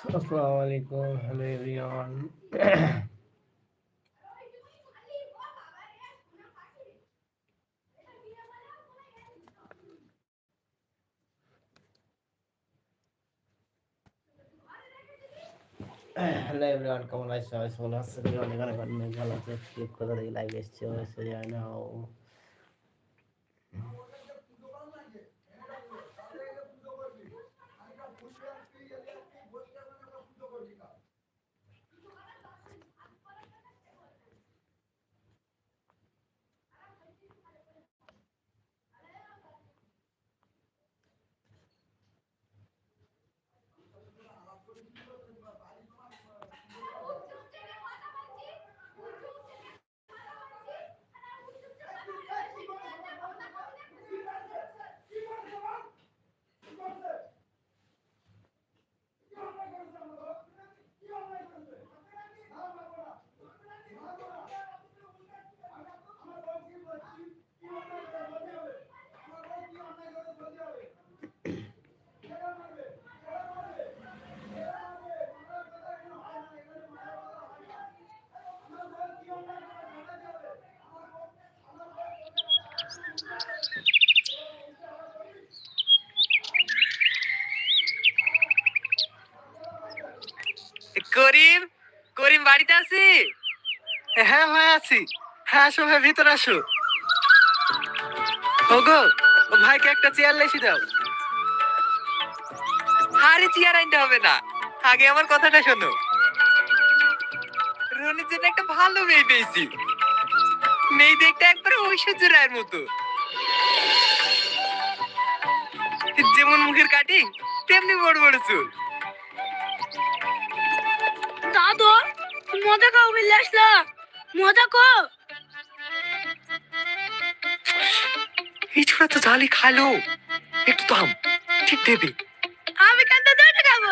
আসসালামু আলাইকুম, hello everyone. Hello everyone, কেমন আছে? সবাই ভালো আছে অনেক অনেক ভালো আছে। ক্লিক কোথা থেকে লাইভ এসছে? অবশ্যই জানি না বাড়িতে আছি? হ্যাঁ ভাই আছি। হ্যাঁ আসো ভাই ভিতরে আসো। ওগো ও ভাইকে একটা চেয়ার লেসি দাও। আরে চেয়ার আনতে হবে না। আগে আমার কথাটা শোনো। রনির জন্য একটা ভালো মেয়ে পেয়েছি। মেয়ে দেখতে একবার ঐশ্বর্য রায়ের মতো। যেমন মুখের কাটিং তেমনি বড় বড় চুল। দাদু মজা খাও মিলে আসলা। মজা কো এই ছোড়া তো জালি খালো একটু থাম ঠিক দেবে। আমি কেন দুটো খাব।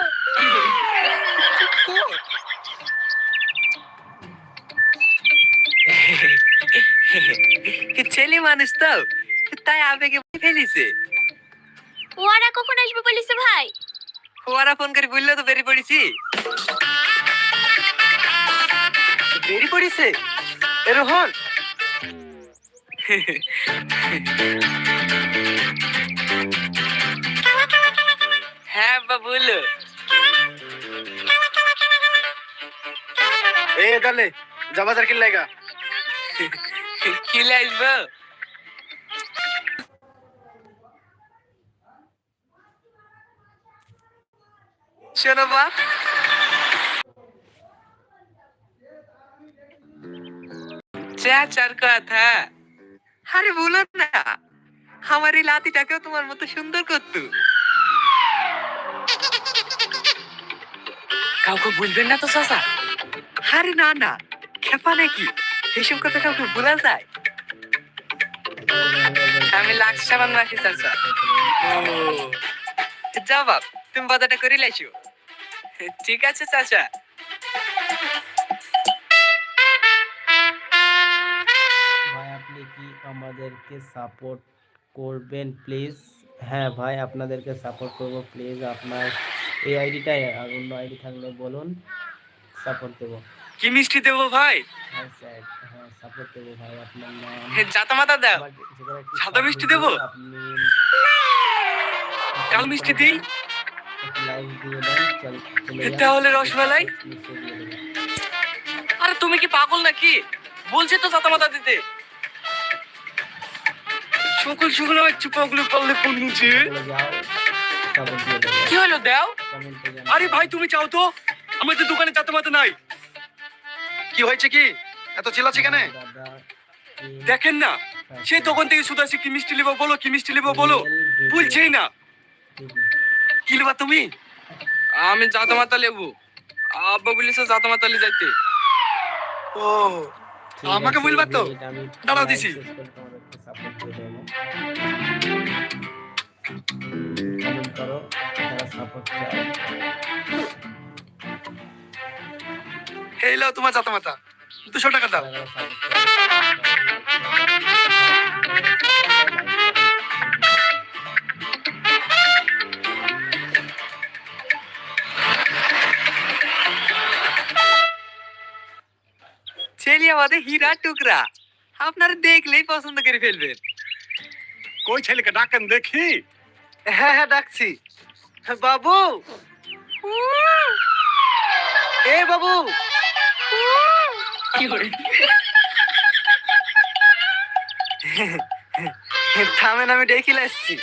ছেলে মানুষ তো তাই আবেগে ফেলিছে। ওরা কখন আসবে বলিস ভাই? ওরা ফোন করে বলল তো বেরিয়ে পড়েছি। বেরিয়ে পড়েছে এ রোহন। হ্যাঁ বা বলল এ দালে জামাজার কিন লাগা কি লাগবে শোনো বাপ চাচার কথা। আরে বলো না আমার এই লাতিটাকেও তোমার মতো সুন্দর করতো। কাউকে বলবেন না তো চাচা। আরে না না খেপা নাকি? এসব কথা কাউকে বলা যায়? আমি লাক্স সাবান রাখি চাচা। যাও বাপ তুমি বাজারটা করে লাইছো ঠিক আছে চাচা। আমাদেরকে সাপোর্ট করবেন প্লিজ হ্যাঁ ভাই আপনাদেরকে সাপোর্ট করব প্লিজ আপনার এই আইডিটাই আর অন্য আইডি থাকলে বলুন সাপোর্ট দেবো। কি মিষ্টি দেবো ভাই? হ্যাঁ স্যার হ্যাঁ সাপোর্ট দেবো ভাই আপনার নাম। জাতা মাতা দাও। সাদা মিষ্টি দেবো? আপনি কাল মিষ্টি দিই। তাহলে রসমালাই? আরে তুমি কি পাগল নাকি? বলছে তো জাতা মাতা দিতে। পড়ছে চলে যাও সাপোর্ট দিয়ে দেবো কি হলো দাও? আরে ভাই তুমি চাও তো? আমার তো দোকানে জাতা মাতা নাই। কি হয়েছে কি? এত চিল্লাছি কেন? দেখেন না সে তখন থেকে শুধু আসি কি মিষ্টি লিবো বলো কি মিষ্টি লিবো বলো? বলছেই না। কি লিবা তুমি? আমি জাতা মাতা লেবু। আব্বা বলিস জাতা মাতা লে যাইতে। ও আমাকে বলবা তো? দাঁড়াও দিছি। কমেন্ট তোমার জাতা মাতা। দুশো টাকা দাও। ছেলে আমাদের হীরা টুকরা। আপনারা দেখলেই পছন্দ করে ফেলবেন। কই ছেলেকে ডাকেন দেখি? হ্যাঁ হ্যাঁ ডাকছি। বাবু! এ বাবু! থামেন আমি ডেকে আসছি।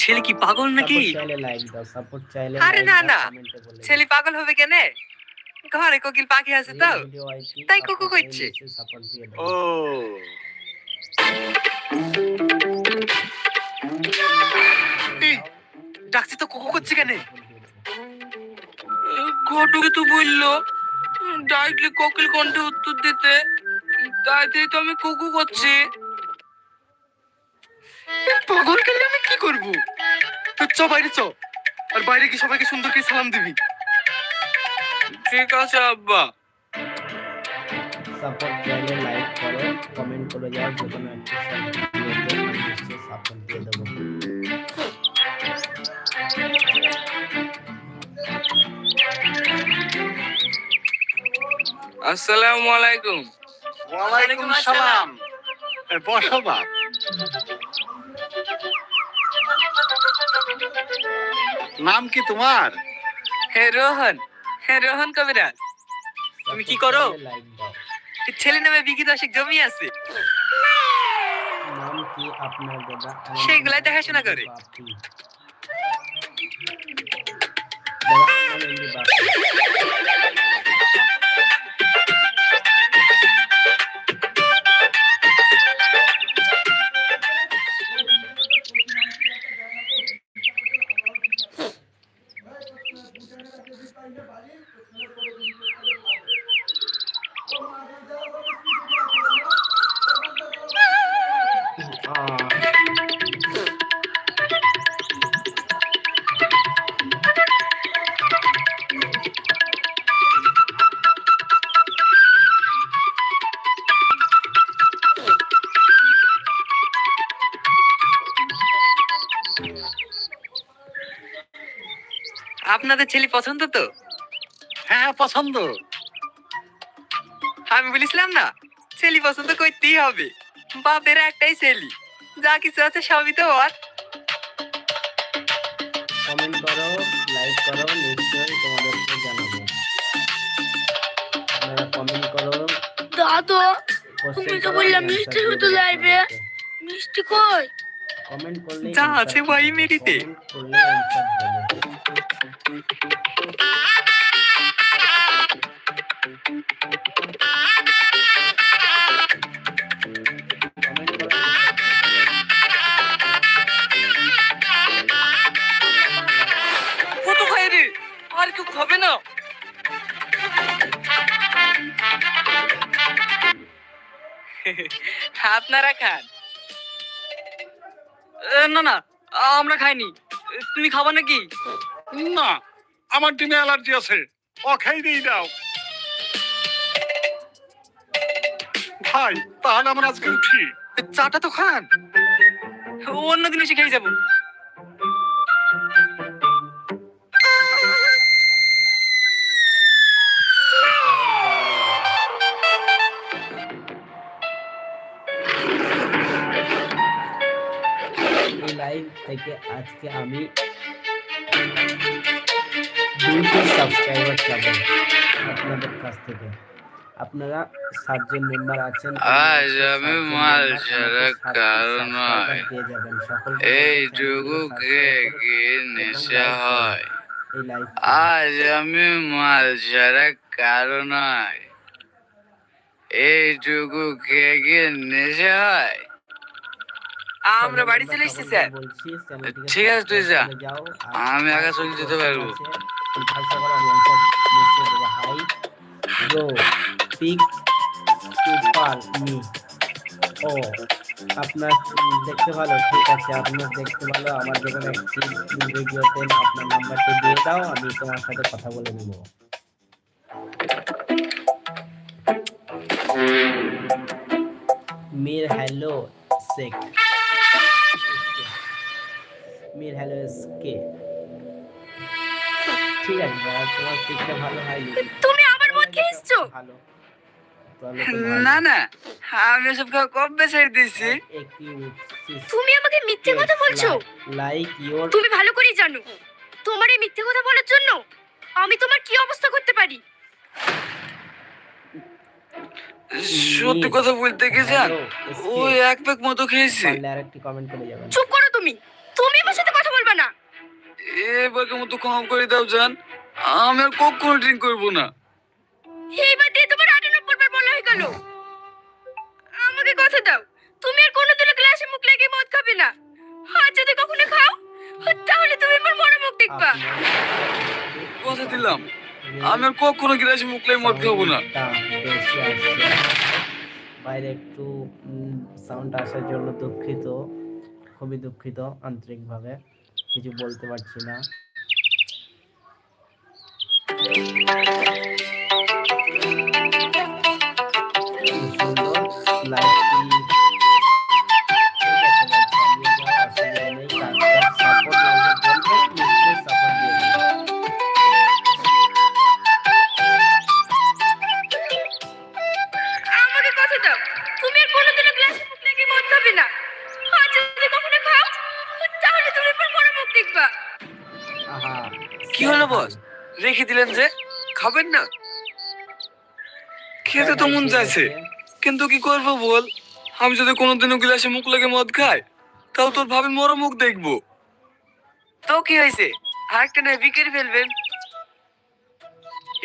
ছেলে কি পাগল নাকি? আরে না, না। ছেলে পাগল হবে কেন? ঘরে কোকিল পাখি আছে তো তাই কুকু করছে। ও ডাকছি তো কোকো করছে কেন ঘটকে তো বলল ডাইরেক্টলি কোকিল কণ্ঠে উত্তর দিতে তাই তো আমি কুকু করছি পাগল কেন আমি কি করব? তো চ বাইরে চ। আর বাইরে কি সবাইকে সুন্দর করে সালাম দিবি। ঠিক আছে আব্বা। সাপোর্ট চাইলে লাইক করো কমেন্ট করে যাও যে কোনো একটা সাপোর্ট দিয়ে দেবো। আসসালামু আলাইকুম। ওয়ালাইকুম সালাম এ, বসো বাপ নাম কি তোমার? হে রোহন। রোহন কবিরাজ। তুমি কি করো? ছেলে নামে বিঘি দশেক জমি আছে। সেগুলাই দেখাশোনা করে। দাদা, আপনাদের ছেলে পছন্দ তো? হ্যাঁ হ্যাঁ, পছন্দ। আমি বলেছিলাম না ছেলে পছন্দ করতেই হবে। বাপের একটাই ছেলে যা কিছু আছে সবই তো ওর। কমেন্ট করো লাইক করো নিশ্চয়ই তোমাদেরকে জানাব। আপনারা কমেন্ট করো। দাদু তুমি তো করো, বললে মিষ্টি দিয়ে লাইবে। মিষ্টি কই? কমেন্ট করলে যা আছে ভাই মেরিতে। আর কেউ খাবে না আপনারা খান না না আমরা খাইনি। তুমি খাবা নাকি? না আমার ডিমে অ্যালার্জি আছে। ও খাই দিয়ে দাও। ভাই তাহলে আমরা আজকে উঠি। চাটা তো খান। অন্য দিন এসে খেয়ে যাব। থেকে আজকে আমি দুইটি সাবস্ক্রাইবার পাবো আপনাদের কাছ থেকে। আপনারা সাতজন মেম্বার আছেন আজ আমি মাল ছাড়া কারণ নয়। দিয়ে যাবেন। সকল এইটুকু খেয়ে কি নেশা হয়? এই আজ আমি মাল ছাড়া কারও নয়। এইটুকু খেয়ে কি নেশা হয়? আমরা বাড়ি চলে এসেছি স্যার। ঠিক আছে, তুই যা। আমি আগে চলে যেতে পারব। ও আপনার দেখতে ভালো ঠিক আছে আপনার দেখতে ভালো আমার যে কোনো একটি ভিডিওতে আপনার নাম্বারটি দিয়ে দাও আমি তোমার সাথে কথা বলে নেব। মির হ্যালো শেখ মির হ্যালো কে? ঠিক আছে তোমার পিকটা ভালো হয়নি। তুমি আবার মদ খেয়ে এসছো? ভালো। না না আমি এসব খাওয়া কবে ছেড়ে উৎসিস তুমি আমাকে মিথ্যে কথা বলছো? লাইক ইওর তুমি ভালো করেই জানো। তোমার এই মিথ্যে কথা বলার জন্য আমি তোমার কি অবস্থা করতে পারি? সত্যি কথা বলতে কি জান ওই এক প্যাক মতো খেয়েছি। আরেকটি কমেন্ট করে যাবেন। চুপ করো তুমি। তুমি আমার সাথে কথা বলবে না। এবারকে মতো ক্ষমা করে দাও জান। আমি আর কখনো ড্রিঙ্ক করব না। এইবার দিয়ে তোমার আটানব্বই বার বলা হয়ে গেল। আমাকে কথা দাও। তুমি আর কোনোদিনও গ্লাসে মুখ লাগিয়ে মদ খাবে না। আর যদি কখনো খাও তাহলে তুমি আমার মরা মুখ দেখবা। কথা দিলাম। আমি আর কখনো গ্লাসে মুখ লাগে মদ খাব না। বাইরে একটু সাউন্ড আসার জন্য দুঃখিত। খুবই দুঃখিত আন্তরিকভাবে কিছু বলতে পারছি না। দিলেন যে খাবেন না। খেতে তো মন চাইছে। কিন্তু কি করব বল? আমি যদি কোনোদিনও গ্লাসে মুখ লাগে মদ খাই তাও তোর ভাবে মরো মুখ দেখব। তো কি হয়েছে? আরেকটা নয় বিকেরি ফেলবেন।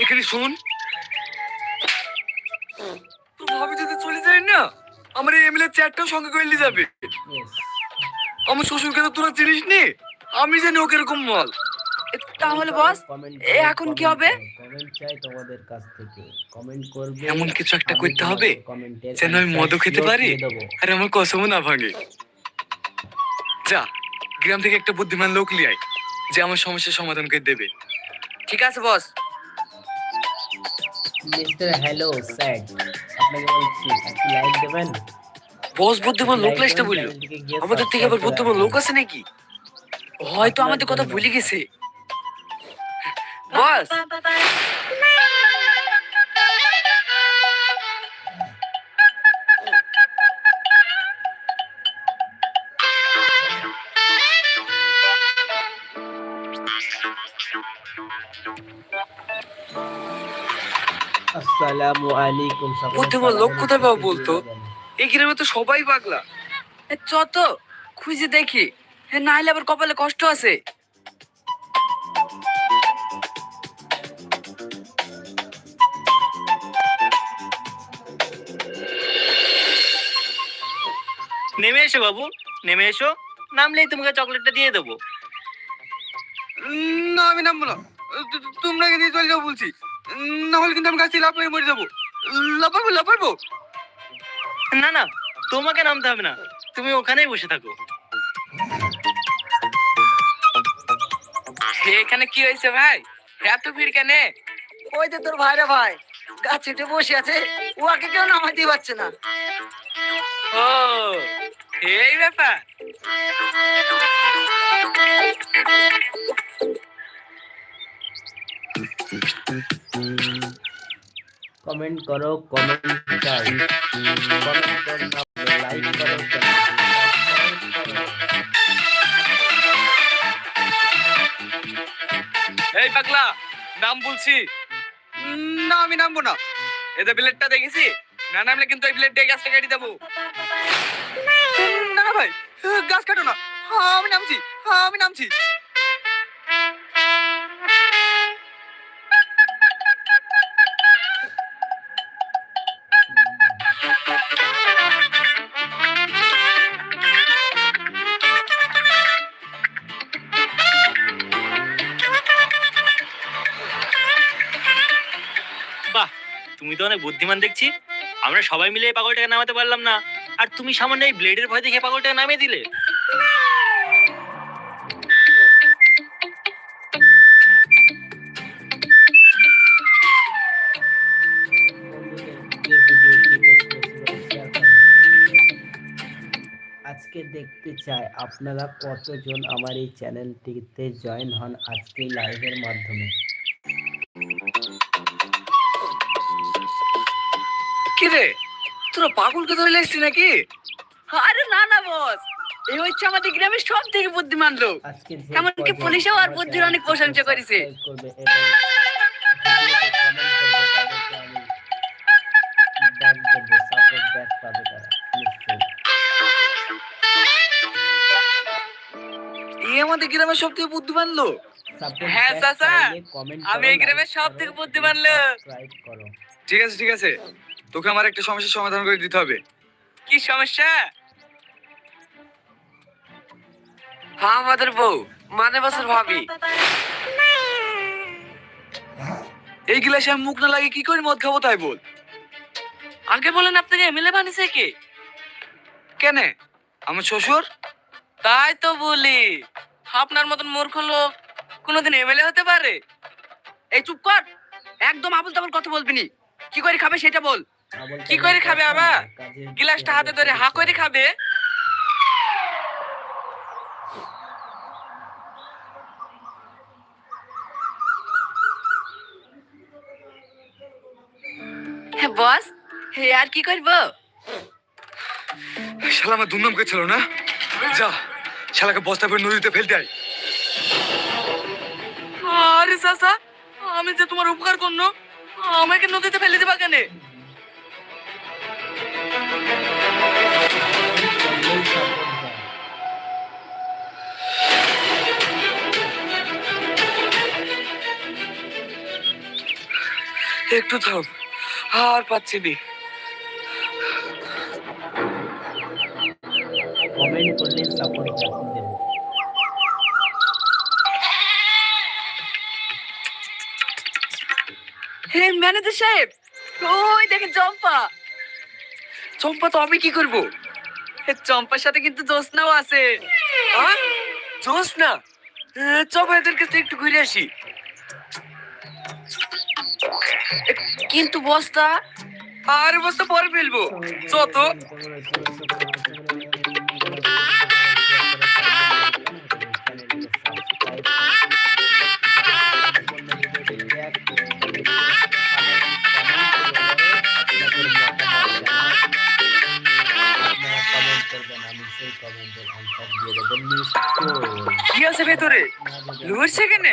এখানে শুন তোর ভাবি যদি চলে যায় না আমার এই এমএলএ চ্যাটটাও সঙ্গে করে যাবে। আমার শ্বশুরকে তো তোরা চিনিস নি আমি জানি ওকে এরকম মল। তাহলে বস এখন কি হবে? comment চাই তোমাদের কাছ থেকে। কমেন্ট করবে এমন কিছু একটা করতে হবে, যেন আমি মদও খেতে পারি। আরে আমার কসমও না ভাঙে। যা গ্রাম থেকে একটা বুদ্ধিমান লোক লিয়ে আয় যে আমার সমস্যার সমাধান করে দেবে। ঠিক আছে বস। মিস্টার হ্যালো স্যাড আপনাকে বলছি একটি লাইক দেবেন? বস বুদ্ধিমান লোক লাইসটা বলল। আমাদের থেকে আবার বুদ্ধিমান লোক আছে নাকি? হয়তো আমাদের কথা ভুলে গেছে। বস আসসালামু আলাইকুম বুদ্ধিমান লোক কোথায় পাবো বলতো? এই গ্রামে তো সবাই পাগলা। চ তো খুঁজে দেখি। না হলে আবার কপালে কষ্ট আছে। এসো বাবু নেমে এসো। নামলেই তোমাকে চকলেটটা দিয়ে দেবো। না আমি নামবো না। তোমরা দিয়ে চলে যাও বলছি। না হলে কিন্তু আমি গাছ লাফ মেরে মরে যাব। লাফাবো লাফাবো। না না তোমাকে নামতে হবে না। তুমি ওখানেই বসে থাকো। এখানে কি হয়েছে ভাই? এত ভিড় কেন? ওই যে তোর ভাইরা ভাই গাছে বসে আছে। ওকে কেউ নামাইতে পারছে না। ও এই ব্যাপার। কমেন্ট করো কমেন্ট চাই কমেন্ট করো লাইক করো এই পাগলা নাম বলছি। না আমি নামবো না। এদের বিলেটটা দেখেছি? না নামলে কিন্তু এই বিলেট দিয়ে গাছটা কেটে দেবো। না না ভাই গাছ কাটো না। হ্যাঁ, আমি নামছি হ্যাঁ, আমি নামছি। বাহ তুমি তো অনেক বুদ্ধিমান দেখছি। আমরা সবাই মিলে এই পাগলটাকে নামাতে পারলাম না। আর তুমি সামান্য এই ব্লেডের ভয় দেখে পাগলটা নামিয়ে দিলে? আজকে দেখতে চাই আপনারা কতজন আমার এই চ্যানেলটিতে জয়েন হন আজকে লাইভের মাধ্যমে। কিরে তোরা পাগলকে ধরে নাকি? আরে না না বস। এই হচ্ছে আমাদের গ্রামের সব থেকে বুদ্ধিমান লোক। এমনকি পুলিশেও আর বুদ্ধির অনেক প্রশংসা করেছে। এই আমাদের গ্রামের সব থেকে বুদ্ধিমান লোক। হ্যাঁ, চাচা, আমি এই গ্রামের সবথেকে করো, বুদ্ধিমান লোক। ঠিক আছে ঠিক আছে। তোকে আমার একটা সমস্যার সমাধান করে দিতে হবে। কি সমস্যা? হ্যাঁ আমাদের বউ মানে বছর ভাবি। এই গ্লাসে আমি মুখ না লাগে কি করে মদ খাব তাই বল? আগে বলেন আপনাকে এমএলএ বানিয়েছে কে? কেন? আমার শ্বশুর? তাই তো বলি। আপনার মতন মূর্খ লোক কোনোদিন এমএলএ হতে পারে? এই চুপ কর। একদম আবল তাবল কথা বলবি নি। কি করে খাবে সেটা বল। কি করে খাবে আবার? গিলাসটা হাতে ধরে হা করে খাবে? হ্যাঁ বস হে আর কি করব? শালা আমার দুর্নাম করছিল না? যা শালাকে বস্তা করে নদীতে ফেলতে আয়। আরে চাচা আমি যে তোমার উপকার করল আমাকে নদীতে ফেলে দিবা কেন? একটু থাম। আর পাচ্ছি নি। কমেন্ট করলে সাপোর্ট ব্যাক দেবো। হে ম্যানেজার সাহেব ওই দেখেন চম্পা। চম্পা তো আমি কি করব? চম্পার সাথে কিন্তু জোসনাও আছে। জোস না চম্পা এদের কাছে একটু ঘুরে আসি। কিন্তু বস্তা? আর বস্তা পরে ফেলব। যত কি আছে ভেতরে? লোহার সেখানে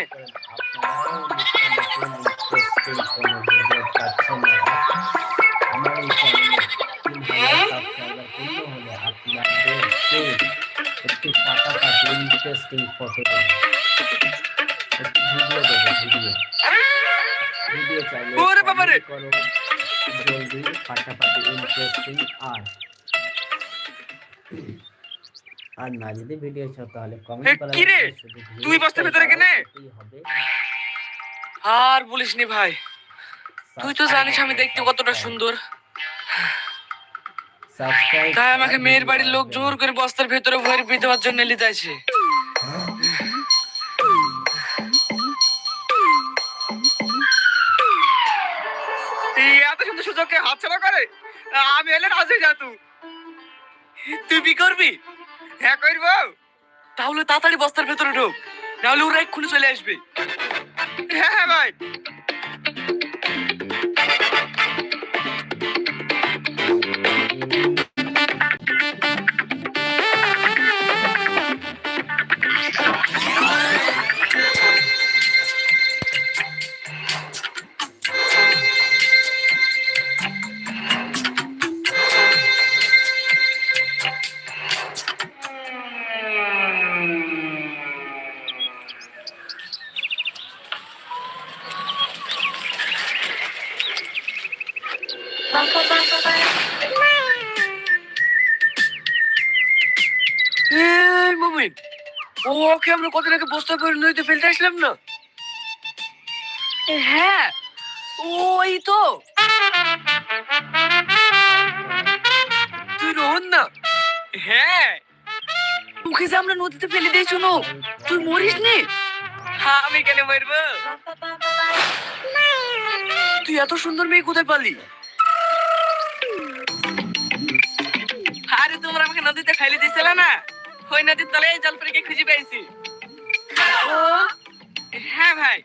ইন্টারেস্টিং ফটো ভিডিও দেবো ভিডিও। ভিডিও চাইলে ওরে বাবারে! comment করো। জলদি ফাটাফাটি ইন্টারেস্টিং আর। আর না যদি ভিডিও চাও তাহলে কমেন্ট করা কি রে? তুই বস্তার ভেতরে কেনে? আর বলিস নি ভাই। তুই তো জানিস আমি দেখতে কতটা সুন্দর। তাই আমাকে মেয়ের বাড়ির লোক জোর করে বস্তার ভেতরে ভরে দেওয়ার জন্য নিয়ে আমি আছে যা তুই কি করবি? হ্যাঁ করব। তাহলে তাড়াতাড়ি বস্তার ভেতরে ঢোক, নাহলে ওরা এক্ষুনি চলে আসবে। হ্যাঁ হ্যাঁ ভাই। আমরা কদিন আগে বস্তা করে নদীতে ফেলতে আসলাম না? হ্যাঁ ওই তো। তুই রোহন না? হ্যাঁ। মুখে যে আমরা নদীতে ফেলে দিয়েছ নো তুই মরিস নি? হ্যাঁ আমি কেন মরবো? তুই এত সুন্দর মেয়ে কোথায় পালি? আরে, তোমরা আমাকে নদীতে ফেলে দিয়েছিলে না? ওই নদীর তলায় জলপরীকে খুঁজে পেয়েছি। হ্যাঁ ভাই।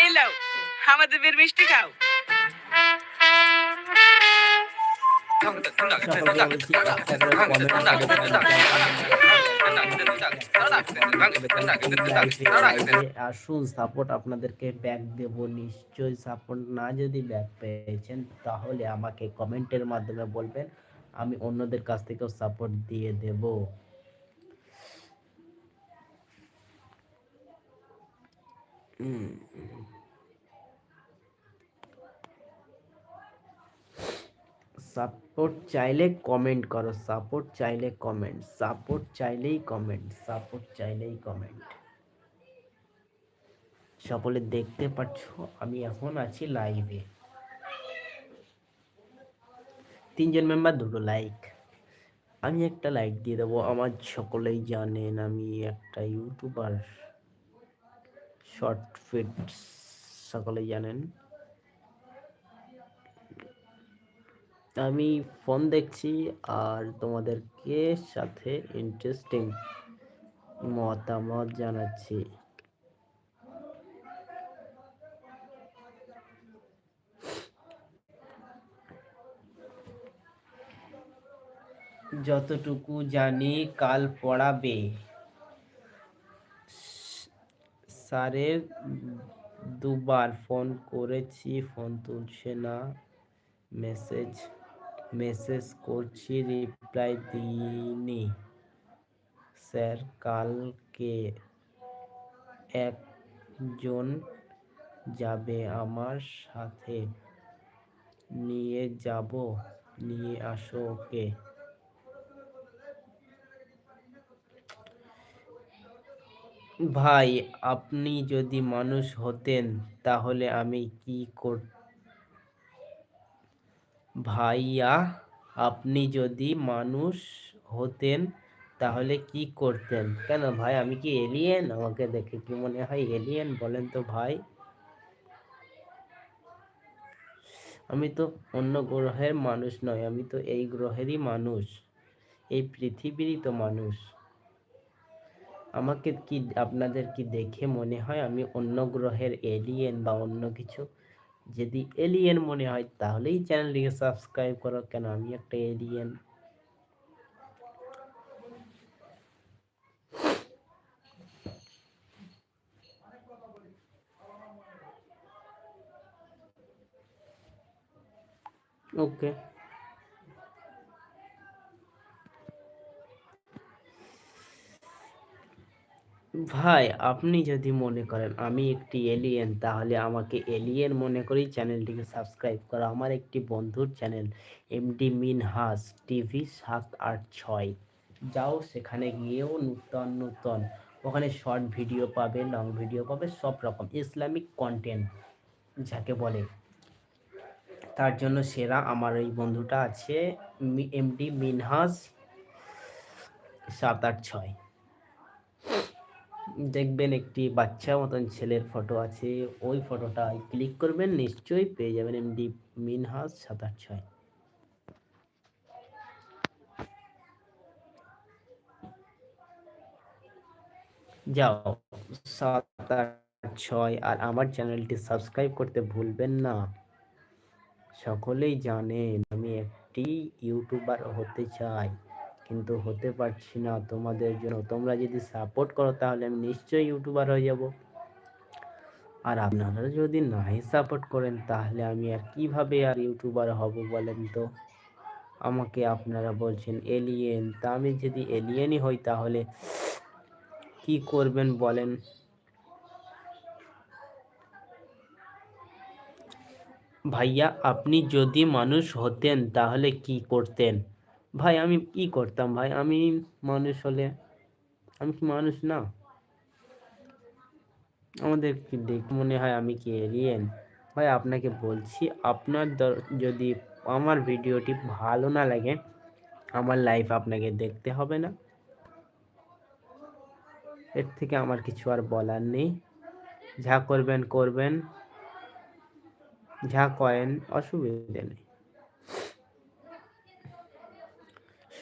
এই লাও আমার মহাদেবের মিষ্টি খাও। আসুন সাপোর্ট আপনাদেরকে ব্যাক দেব নিশ্চয়ই সাপোর্ট না যদি ব্যাক পেয়েছেন, তাহলে আমাকে কমেন্টের মাধ্যমে বলবেন, আমি অন্যদের কাছ থেকেও সাপোর্ট দিয়ে দেব। সাপোর্ট চাইলে কমেন্ট করো, সাপোর্ট চাইলে কমেন্ট সাপোর্ট চাইলেই কমেন্ট সাপোর্ট চাইলেই কমেন্ট সকলে দেখতে পাচ্ছ আমি এখন আছি লাইভে তিনজন মেম্বার দুটো লাইক আমি একটা লাইক দিয়ে দেবো, আমার সকলেই জানেন আমি একটা ইউটিউবার শর্ট ফিটস সকলেই জানেন। আমি ফোন দেখছি আর তোমাদেরকে সাথে ইন্টারেস্টিং মতামত জানাচ্ছি। যতটুকু জানি কাল পড়াবে। স্যারের দুবার ফোন করেছি, ফোন তুলছে না, মেসেজ মেসেজ করছি, রিপ্লাই দিইনি। স্যার, কালকে একজন যাবে আমার সাথে। নিয়ে যাব, নিয়ে আসো ওকে। ভাই, আপনি যদি মানুষ হতেন তাহলে আমি কি কর, ভাইয়া, আপনি যদি মানুষ হতেন তাহলে কি করতেন? কেন ভাই, আমি কি এলিয়েন আমাকে দেখে কি মনে হয় এলিয়েন বলেন তো ভাই। আমি তো অন্য গ্রহের মানুষ নয়, আমি তো এই গ্রহেরই মানুষ, এই পৃথিবীরই তো মানুষ। আমাকে কি আপনাদের কি দেখে মনে হয় আমি অন্য গ্রহের এলিয়েন বা অন্য কিছু? যদি এলিয়েন মনে হয় তাহলেই চ্যানেলটিকে সাবস্ক্রাইব করো, কেন আমি একটা এলিয়েন ওকে ভাই, আপনি যদি মনে করেন আমি একটি এলিয়েন তাহলে আমাকে এলিয়েন মনে করেই চ্যানেলটিকে সাবস্ক্রাইব করা। আমার একটি বন্ধুর চ্যানেল এমডি মিনহাস টিভি সাত আট ছয়। যাও সেখানে গিয়েও নূতন নূতন। ওখানে শর্ট ভিডিও পাবে লং ভিডিও পাবে, সব রকম ইসলামিক কন্টেন্ট যাকে বলে। তার জন্য সেরা আমার এই বন্ধুটা আছে এমডি মিনহাস সাত আট ছয়। দেখবেন একটি বাচ্চা মতন ছেলের ফটো আছে, ওই ফটোটা ক্লিক করবেন, নিশ্চয়ই পেয়ে যাবেন এমডি মিনহাস সাত আট ছয়। যাও সাত আট ছয় আর আমার চ্যানেলটি সাবস্ক্রাইব করতে ভুলবেন না। সকলেই জানেন আমি একটি ইউটিউবার হতে চাই। কিন্তু হতে পারছি না তোমাদের জন্য। তোমরা যদি সাপোর্ট করো, তাহলে আমি নিশ্চয়ই ইউটিউবার হয়ে যাব। আর আপনারা যদি নাই সাপোর্ট করেন, তাহলে আমি আর কীভাবে আর ইউটিউবার হব বলেন তো? আমাকে আপনারা বলছেন এলিয়েন তা আমি যদি এলিয়েনই হই, তাহলে কি করবেন বলেন? ভাইয়া, আপনি যদি মানুষ হতেন, তাহলে কি করতেন? ভাই, আমি কি করতাম ভাই? আমি মানুষ হলে আমি কি মানুষ না? আমাদের কি দেখ, মনে হয় আমি কি এলিয়েন ভাই, আপনাকে বলছি, আপনার যদি আমার ভিডিওটি ভালো না লাগে, আমার লাইফ আপনাকে দেখতে হবে না। এর থেকে আমার কিছু আর বলার নেই। যা করবেন করবেন। যা করেন, অসুবিধে নেই।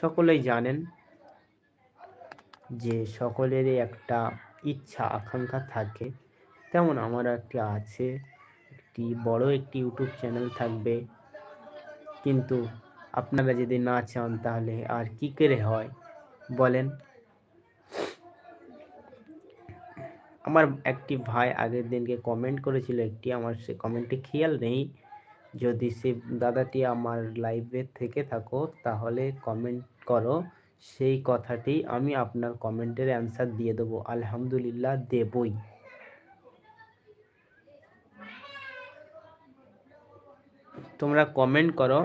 সকলেই জানেন যে সকলেরই একটা ইচ্ছা, আকাঙ্ক্ষা থাকে। তেমন আমারও একটি আছে, একটি বড় একটি ইউটিউব চ্যানেল থাকবে। কিন্তু আপনারা যদি না চান তাহলে আর কি করে হয় বলেন? আমার একটি ভাই আগের দিনকে কমেন্ট করেছিল, একটি আমার সে কমেন্টে খেয়াল নেই। যদি সে দাদাটি আমার লাইভে থেকে থাকো, তাহলে কমেন্ট করো, সেই কথাটি আমি আপনার কমেন্টের অ্যান্সার দিয়ে দেবো। আলহামদুলিল্লাহ, দেবই। তোমরা কমেন্ট করো,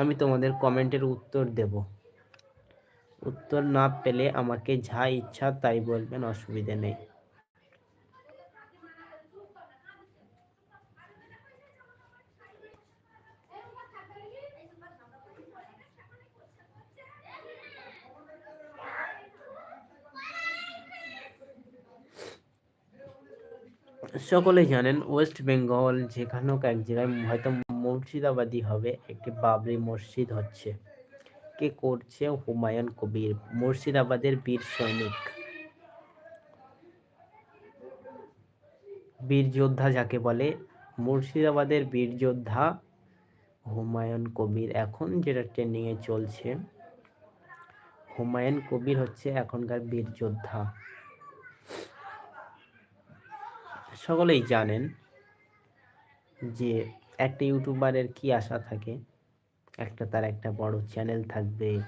আমি তোমাদের কমেন্টের উত্তর দেব। উত্তর না পেলে আমাকে যা ইচ্ছা তাই বলবেন, অসুবিধে নেই। সকলেই জানেন ওয়েস্ট বেঙ্গল যেখানে এক জায়গায় হয়তো মুর্শিদাবাদই হবে, একটি বাবরি মসজিদ হচ্ছে। কে করছে? হুমায়ুন কবির, মুর্শিদাবাদের বীর সৈনিক। বীর যোদ্ধা যাকে বলে, মুর্শিদাবাদের বীর যোদ্ধা হুমায়ুন কবির এখন যেটা ট্রেন্ডিংয়ে চলছে। হুমায়ুন কবির হচ্ছে এখনকার বীর যোদ্ধা। সকলেই জানেন যে একটা ইউটিউবারের কি আশা থাকে? একটা তার একটা বড় চ্যানেল থাকবে।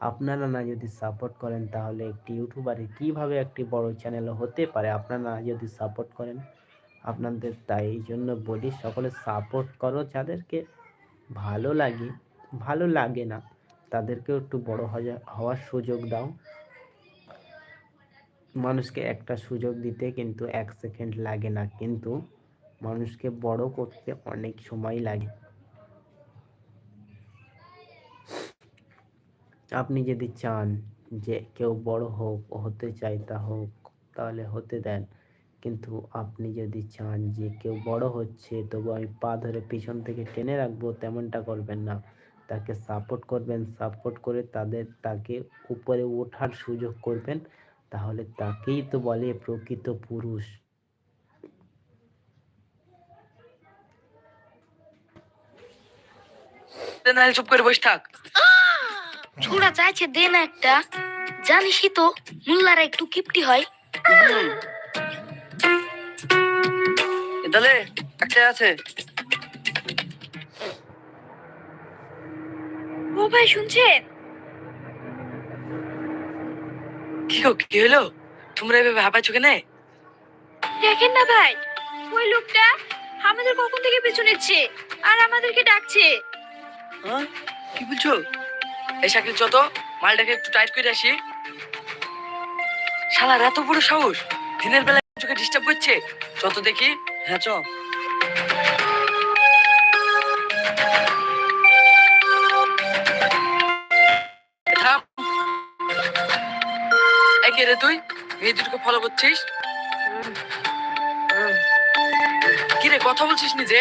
আপনারা না যদি সাপোর্ট করেন, তাহলে একটি ইউটিউবারের কীভাবে একটি বড় চ্যানেল হতে পারে? আপনারা না যদি সাপোর্ট করেন, আপনাদের তাই এই জন্য বলি, সকলে সাপোর্ট করো। যাদেরকে ভালো লাগে ভালো লাগে না, তাদেরকেও একটু বড় হওয়া- হওয়ার সুযোগ দাও। মানুষকে একটা সুযোগ দিতে কিন্তু এক সেকেন্ড লাগে না। কিন্তু মানুষকে বড় করতে অনেক সময় লাগে। আপনি যদি চান যে কেউ বড় হোক, হতে চাই তা হোক, তাহলে হতে দেন। কিন্তু আপনি যদি চান যে কেউ বড় হচ্ছে, তবু আমি পা ধরে পিছন থেকে টেনে রাখব, তেমনটা করবেন না। তাকে সাপোর্ট করবেন। সাপোর্ট করে তাদের, তাকে উপরে ওঠার সুযোগ করবেন। তাহলে তাকেই তো বলে প্রকৃত পুরুষ। নাহলে চুপ করে বসে থাক। ছোড়া চাইছে দে না একটা। জানিসই তো মুল্লারা একটু কিপটি হয়। তাহলে একটা আছে। ও ভাই শুনছেন? কি গো কি হলো? তোমরা এভাবে হাঁপাচ্ছ কেন? দেখেন না ভাই ওই লোকটা আমাদের কখন থেকে পিছু নিচ্ছে আর আমাদেরকে ডাকছে। হ্যাঁ? কি বলছো? এই শাকিল যত মালটাকে একটু টাইট করে আসি। শালার এত বড় সাহস। দিনের বেলা চোখে ডিস্টার্ব করছে। যত দেখি। হ্যাঁ চ। রে তুই? মেয়ে দুটোকে ফলো করছিস? কি রে কথা বলছিস নিজে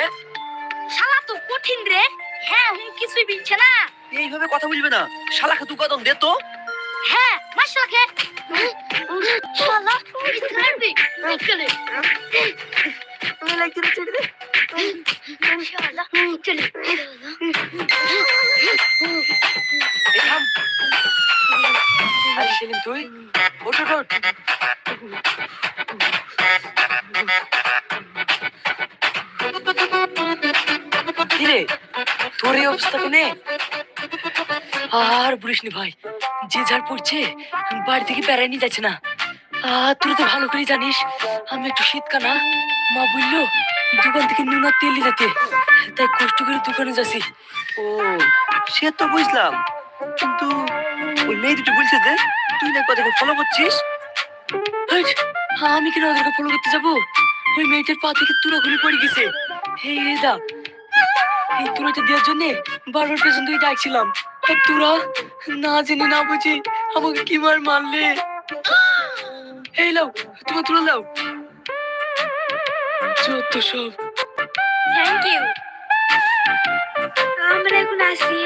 শালা তো কঠিন রে। হ্যাঁ হুম কিছুই বিলছে না। এইভাবে কথা বলবে না। শালাকে তুই কদম দে তো। হ্যাঁ মাশাআল্লাহ কে শালা ইতরাবি চলে শালা চলে এই থাম। আরে সেলিম তুই? ওঠ ওঠ ওঠ। কিরে? তোর এই অবস্থা কেনে? আর বলিস নি ভাই, যে ঝাড় পড়ছে, বাড়ি থেকে বেড়াই নিয়ে যাচ্ছে না। আর তুই তো ভালো করে জানিস, আমি একটু শীতকানা, মা বলল, দোকান থেকে নুন তেল যেতে। তাই কষ্ট করে দোকানে যাচ্ছি। ও, সে তো বুঝলাম, কিন্তু ওই মেয়ে দুটো বলছে যে তুই না ওদেরকে ফলো করছিস? হেই, আমি কেন ওদেরকে ফলো করতে যাব? ওই মেয়েটার পা থেকে তুরা ঘুরে পড়ে গেছে। এই দা এই তুরাটা দেওয়ার জন্য বারবার পেছন থেকে ডাকছিলাম। তুরা না জেনে না বুঝে আমাকে কি মার মারলে? এই লাও তোমার তুলে লাও। যত সব। থ্যাংক ইউ আমরা এখন আসি।